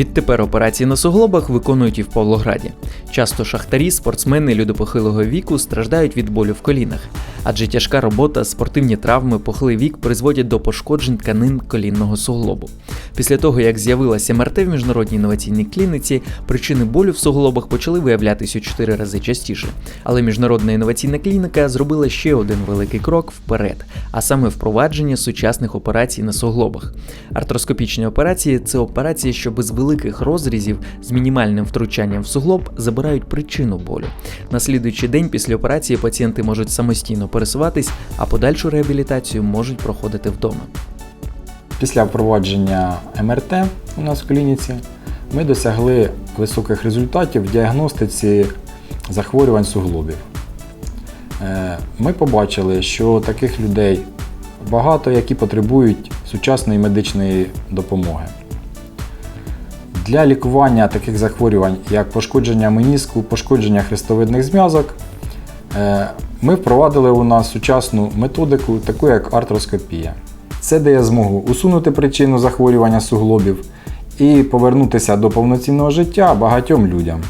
Відтепер операції на суглобах виконують і в Павлограді. Часто шахтарі, спортсмени люди похилого віку страждають від болю в колінах, адже тяжка робота, спортивні травми, похилий вік призводять до пошкоджень тканин колінного суглобу. Після того, як з'явилася МРТ в міжнародній інноваційній клініці, причини болю в суглобах почали виявлятися у 4 рази частіше. Але міжнародна інноваційна клініка зробила ще один великий крок вперед, а саме впровадження сучасних операцій на суглобах. Артроскопічні операції це операції, що без великих розрізів з мінімальним втручанням в суглоб забирають причину болю. На слідуючий день після операції пацієнти можуть самостійно пересуватись, а подальшу реабілітацію можуть проходити вдома. Після впровадження МРТ у нас в клініці ми досягли високих результатів в діагностиці захворювань суглобів. Е, Ми побачили, що таких людей багато, які потребують сучасної медичної допомоги. Для лікування таких захворювань, як пошкодження меніску, пошкодження хрестовидних зв'язок, е, ми впровадили у нас сучасну методику, таку як артроскопія. Це дає змогу усунути причину захворювання суглобів і повернутися до повноцінного життя багатьом людям.